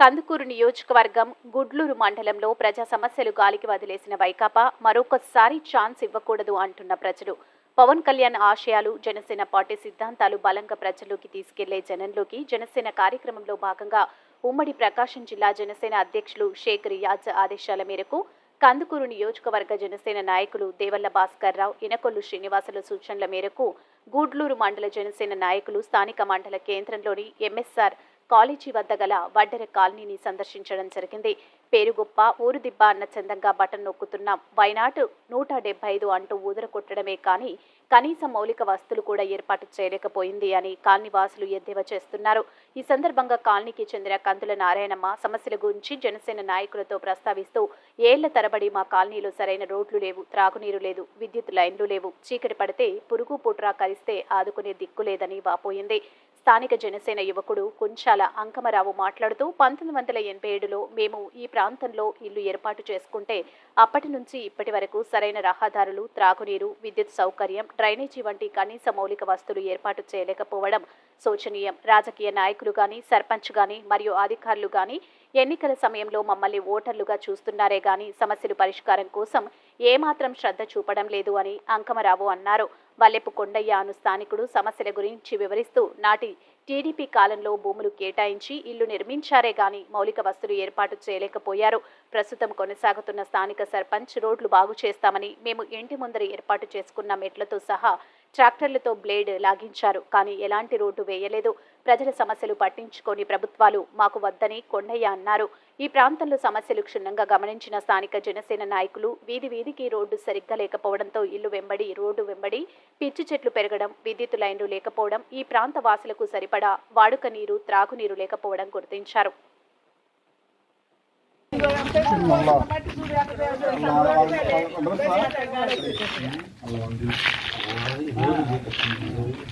కందుకూరు నియోజకవర్గం గుడ్లూరు మండలంలో ప్రజా సమస్యలు గాలికి వదిలేసిన వైకాపా మరొకసారి ఛాన్స్ ఇవ్వకూడదు అంటున్న ప్రజలు. పవన్ కళ్యాణ్ ఆశయాలు జనసేన పార్టీ సిద్ధాంతాలు బలంగా ప్రజల్లోకి తీసుకెళ్ళే జనంలోకి జనసేన కార్యక్రమంలో భాగంగా ఉమ్మడి ప్రకాశం జిల్లా జనసేన అధ్యక్షులు షేక్ రియాజ్ ఆదేశాల మేరకు కందుకూరు నియోజకవర్గ జనసేన నాయకులు దేవల్ల భాస్కర్ రావు ఇనకొల్లు శ్రీనివాసుల సూచనల మేరకు గూడ్లూరు మండల జనసేన నాయకులు స్థానిక మండల కేంద్రంలోని ఎంఎస్ఆర్ కాలేజీ వద్ద గల వడ్డెర కాలనీని సందర్శించడం జరిగింది. పేరుగొప్ప ఊరుదిబ్బ అన్న చందంగా బటన్ నొక్కుతున్నాం వైనాట్ నూట డెబ్బై ఐదు అంటూ ఊదర కొట్టడమే కానీ కనీస మౌలిక వస్తువులు కూడా ఏర్పాటు చేయలేకపోయింది అని కాలనీ వాసులు ఎద్దేవా చేస్తున్నారు. ఈ సందర్భంగా కాలనీకి చెందిన కందుల నారాయణమ్మ సమస్యల గురించి జనసేన నాయకులతో ప్రస్తావిస్తూ ఏళ్ళ తరబడి మా కాలనీలో సరైన రోడ్లు లేవు త్రాగునీరు లేదు విద్యుత్ లైన్లు లేవు చీకటి పడితే పురుగు పుట్రా కరిస్తే ఆదుకునే దిక్కు లేదని వాపోయింది. స్థానిక జనసేన యువకుడు కుంచాల అంకమరావు మాట్లాడుతూ పంతొమ్మిది వందల ఎనభై ఏడులో మేము ఈ ప్రాంతంలో ఇల్లు ఏర్పాటు చేసుకుంటే అప్పటి నుంచి ఇప్పటి వరకు సరైన రహదారులు త్రాగునీరు విద్యుత్ సౌకర్యం డ్రైనేజీ వంటి కనీస మౌలిక వస్తువులు ఏర్పాటు చేయలేకపోవడం శోచనీయం. రాజకీయ నాయకులు గాని సర్పంచ్ గాని మరియు అధికారులు గాని ఎన్నికల సమయంలో మమ్మల్ని ఓటర్లుగా చూస్తున్నారే గాని సమస్యలు పరిష్కారం కోసం ఏమాత్రం శ్రద్ధ చూపడం లేదు అని అంకమరావు అన్నారు. వల్లెపు కొండయ్య అను స్థానికుడు సమస్యల గురించి వివరిస్తూ నాటి టీడీపీ కాలంలో భూములు కేటాయించి ఇల్లు నిర్మించారే గాని మౌలిక వస్తువులు ఏర్పాటు చేయలేకపోయారు. ప్రస్తుతం కొనసాగుతున్న స్థానిక సర్పంచ్ రోడ్లు బాగు చేస్తామని మేము ఇంటి ముందర ఏర్పాటు చేసుకున్న మెట్లతో సహా ట్రాక్టర్లతో బ్లేడ్ లాగించారు. కానీ ఎలాంటి రోడ్డు వేయలేదు. ప్రజల సమస్యలు పట్టించుకొని ప్రభుత్వాలు మాకు వద్దని కొండయ్య అన్నారు. ఈ ప్రాంతంలో సమస్యలు క్షుణ్ణంగా గమనించిన స్థానిక జనసేన నాయకులు వీధి వీధికి రోడ్డు సరిగ్గా లేకపోవడంతో ఇల్లు వెంబడి రోడ్డు వెంబడి పిచ్చి చెట్లు పెరగడం విద్యుత్ లైన్లు లేకపోవడం ఈ ప్రాంత వాసులకు సరిపడా వాడుక నీరు త్రాగునీరు లేకపోవడం గుర్తించారు.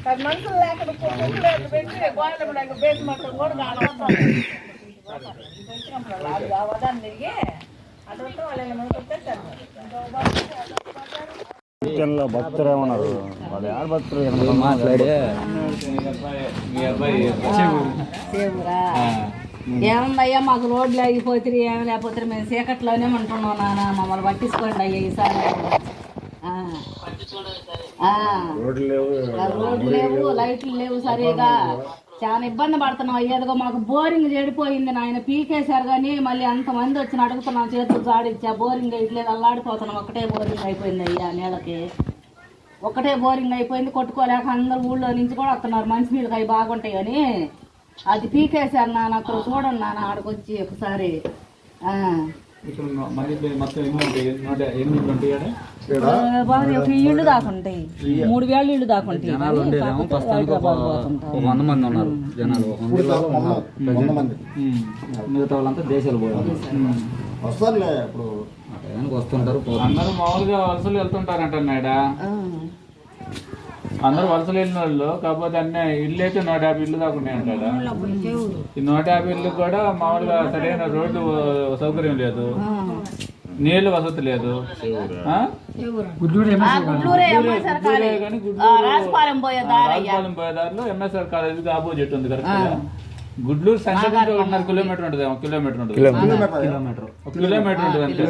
పది మనుషులు లేకుండా కుక్కలు లేదు పెట్టి గోడలు లేక బేసి మొత్తం కూడా కానవసరం అవదాన్ని తిరిగి అటు వాళ్ళు ఏమైనా లో భక్తులు ఏమన్నారు వాళ్ళు యాడ భక్తులు మాట్లాడే దేవురా ఏమన్నయ్యా మాకు రోడ్లు అయిపోతే ఏమి లేకపోతే మేము చీకట్లోనే ఉంటున్నాం నాన్న మమ్మల్ని పట్టించుకోండి అయ్యా ఈసారి. రోడ్లు లేవు లైట్లు లేవు సరిగా. చాలా ఇబ్బంది పడుతున్నాం అయ్యేదిగో మాకు బోరింగ్ చెడిపోయింది నాయన పీకేశారు కానీ మళ్ళీ అంతమంది వచ్చి అడుగుతున్నాం చేతులు జాడిచ్చా బోరింగ్ వేయట్లేదు అల్లాడిపోతున్నాం. ఒకటే బోరింగ్ అయిపోయింది అయ్యా నీళ్ళకి ఒకటే బోరింగ్ అయిపోయింది కొట్టుకోలేక అందరు ఊళ్ళో నుంచి కూడా వస్తున్నారు. మంచి నీళ్ళకి అవి బాగుంటాయి అని అది పీకేశారు నాన్న అక్కడ చూడండి నాన్న ఆడకు వచ్చి ఒకసారి. ఆ. ఇక్కడ మళ్ళీ మొత్తం ఎన్ని ఉంటాయి? ఇళ్ళు దాకుంటాయి మూడు వేల ఇళ్ళు దాకుంటాయి వంద మంది ఉన్నారు. జనాలు. మిగతా వాళ్ళంతా దేశాలు పోయారు. వస్తుంటారు. అందరూ మామూలుగా వలసలు వెళ్తుంటారంట. అందరూ వలసలు వెళ్ళిన వాళ్ళు కాకపోతే అన్నీ ఇల్లు అయితే నూట యాభై ఇల్లు దాకా ఉన్నాయి అంటాడా? ఈ నూట యాభై ఇల్లు కూడా మామూలుగా సరైన రోడ్డు సౌకర్యం లేదు. నీళ్ళు వసతి లేదు. కానీ రాజపాలెం పోయే దారి అయ్యా. రాజపాలెం పోయే దారిలో ఎంఎస్ఆర్ కాలేజీకి ఆపోజిట్ ఉంది కరెక్ట్ గుడ్లూరు ఒకటిన్నర కిలోమీటర్ ఉంటుంది ఏమో కిలోమీటర్ ఉంటుంది కిలోమీటర్. ఒక కిలోమీటర్ ఉంటుంది అంతే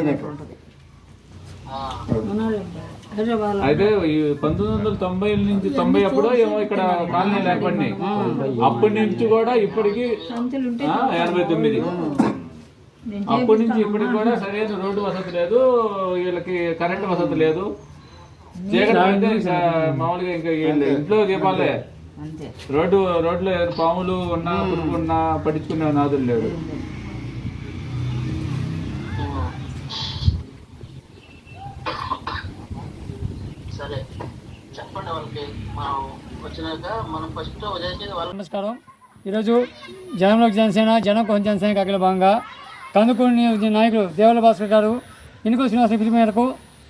అయితే ఈ పంతొమ్మిది వందల తొంభై నుంచి తొంభై అప్పుడు ఏమో ఇక్కడ కాలనీ లేకపోయినాయి అప్పటి నుంచి కూడా ఇప్పటికి ఎనభై తొమ్మిది. అప్పటి నుంచి ఇప్పటికి కూడా సరైన రోడ్డు వసతి లేదు వీళ్ళకి కరెంట్ వసతి లేదు. చీకటి మామూలుగా ఇంకా ఇంట్లో దీపాలే. అంతే. రోడ్డు రోడ్లో పాములు ఉన్నా పురుగు ఉన్నా పట్టించుకునే నాదులు లేడు సరే చెప్పండి వాళ్ళకి మనం వచ్చినాక మనం ఫస్ట్ నమస్కారం. ఈరోజు జనంలోకి జనసేన జనం కోసం జనసేన అఖిల భాగంగా కందుకూరు నాయకులు దేవుల భాస్కర్ గారు ఎన్నికల శ్రీనివాస పిలుపు మేరకు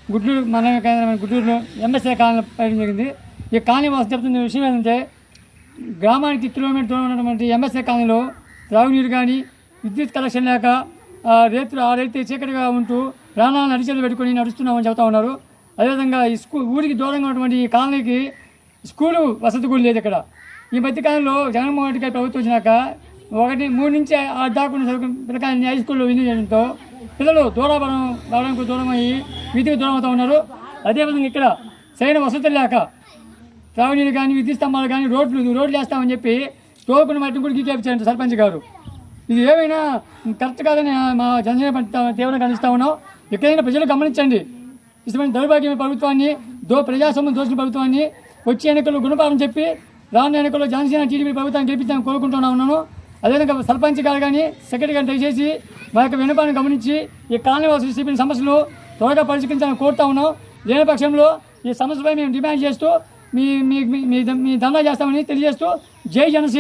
గుడ్లూరు మండల కేంద్రమైన గుడ్లూరులో ఎంఎస్ఏ కాలనీ పర్యటన జరిగింది. ఈ కాలనీ వాసు చెప్తున్న విషయం ఏంటంటే గ్రామానికి కిలోమీటర్ దూరం ఉన్నటువంటి ఎంఎస్ఏ కాలనీలో త్రాగునీరు కానీ విద్యుత్ కనెక్షన్ లేక ఆ, రేతులు ఆ రైతు చీకటిగా ఉంటూ ప్రాణాలను అడిచేలు పెట్టుకొని నడుస్తున్నామని చెబుతా ఉన్నారు. అదేవిధంగా ఈ స్కూ ఊరికి దూరంగా ఉన్నటువంటి ఈ కాలనీకి స్కూలు వసతి కూడా లేదు ఇక్కడ. ఈ మధ్యకాలంలో జగన్మోహన్ రెడ్డి గారి ప్రభుత్వం వచ్చినాక ఒకటి మూడు నుంచి ఆరు దాకా పిల్లకాయలని హై స్కూల్లో విధి చేయడంతో పిల్లలు దూరాభరం రావడానికి దూరం అయ్యి వీధికి దూరం అవుతూ ఉన్నారు. అదేవిధంగా ఇక్కడ సరైన వసతులు లేక త్రాగునీరు కానీ విద్యుత్ స్తంభాలు కానీ రోడ్లు రోడ్లు వేస్తామని చెప్పి టోకుని మట్టి కూడా గీకేపించారంట సర్పంచ్ గారు. ఇది ఏమైనా కరెక్ట్ కాదని మా జనసేన తీవ్రంగా ఖండిస్తా ఉన్నాం. ఎక్కడైనా ప్రజలు గమనించండి. ఇటువంటి దౌర్భాగ్యమైన ప్రభుత్వాన్ని దో ప్రజాస్వామ్యం దోషిన ప్రభుత్వాన్ని వచ్చే ఎన్నికల్లో గుణపాఠం చెప్పి రానున్న ఎన్నికల్లో జనసేన టీడీపీ ప్రభుత్వాన్ని గెలిపించాలని కోరుకుంటున్నా ఉన్నాను. అదేవిధంగా సర్పంచ్ గారు కానీ సెక్రటరీ గారు దయచేసి మా యొక్క వినపాన్ని గమనించి ఈ కాలనీ చెప్పిన సమస్యలు త్వరగా పరిష్కరించాలని కోరుతా ఉన్నాం. లేని పక్షంలో ఈ సమస్యపై మేము డిమాండ్ చేస్తూ మీ మీ మీ మీ దందా చేస్తామని తెలియజేస్తూ జై జనసేన.